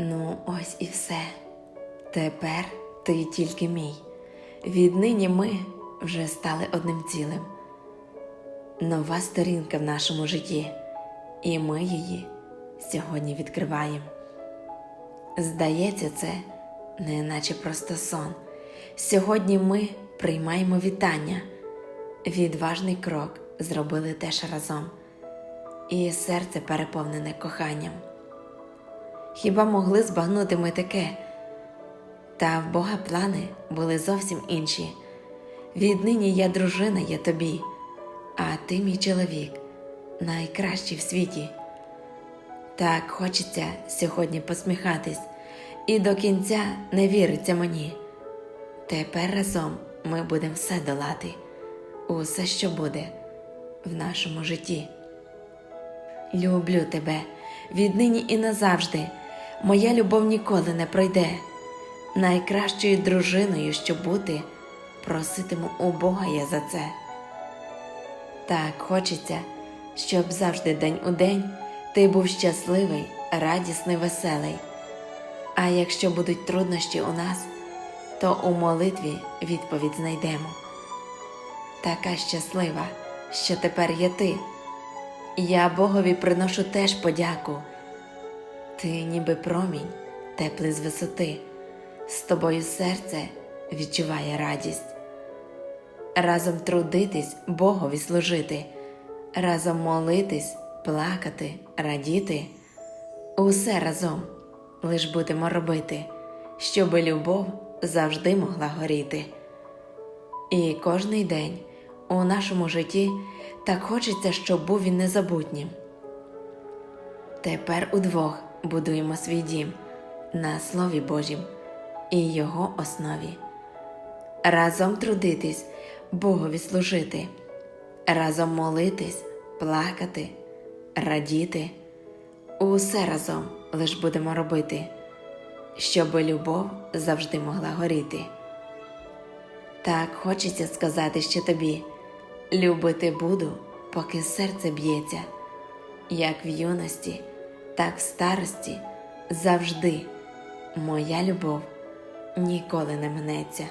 Ну, ось і все. Тепер ти тільки мій. Віднині ми вже стали одним цілим. Нова сторінка в нашому житті, і ми її сьогодні відкриваємо. Здається, це не наче просто сон. Сьогодні ми приймаємо вітання. Відважний крок зробили теж разом, і серце переповнене коханням. Хіба могли збагнути ми таке? Та в Бога плани були зовсім інші. Віднині я дружина є тобі, а ти мій чоловік, найкращий в світі. Так хочеться сьогодні посміхатись, і до кінця не віриться мені. Тепер разом ми будемо все долати, усе, що буде в нашому житті. Люблю тебе віднині і назавжди. Моя любов ніколи не пройде. Найкращою дружиною, щоб бути, проситиму у Бога я за це. Так хочеться, щоб завжди день у день ти був щасливий, радісний, веселий. А якщо будуть труднощі у нас, то у молитві відповідь знайдемо. Така щаслива, що тепер є ти. Я Богові приношу теж подяку. Ти ніби промінь, теплий з висоти, з тобою серце відчуває радість. Разом трудитись, Богові служити, разом молитись, плакати, радіти. Усе разом лиш будемо робити, щоби любов завжди могла горіти. І кожний день у нашому житті так хочеться, щоб був він незабутнім. Тепер удвох будуємо свій дім на Слові Божім і його основі. Разом трудитись, Богові служити, разом молитись, плакати, радіти. Усе разом лиш будемо робити, щоб любов завжди могла горіти. Так хочеться сказати ще тобі любити буду, поки серце б'ється, як в юності, так в старості завжди моя любов ніколи не минеться.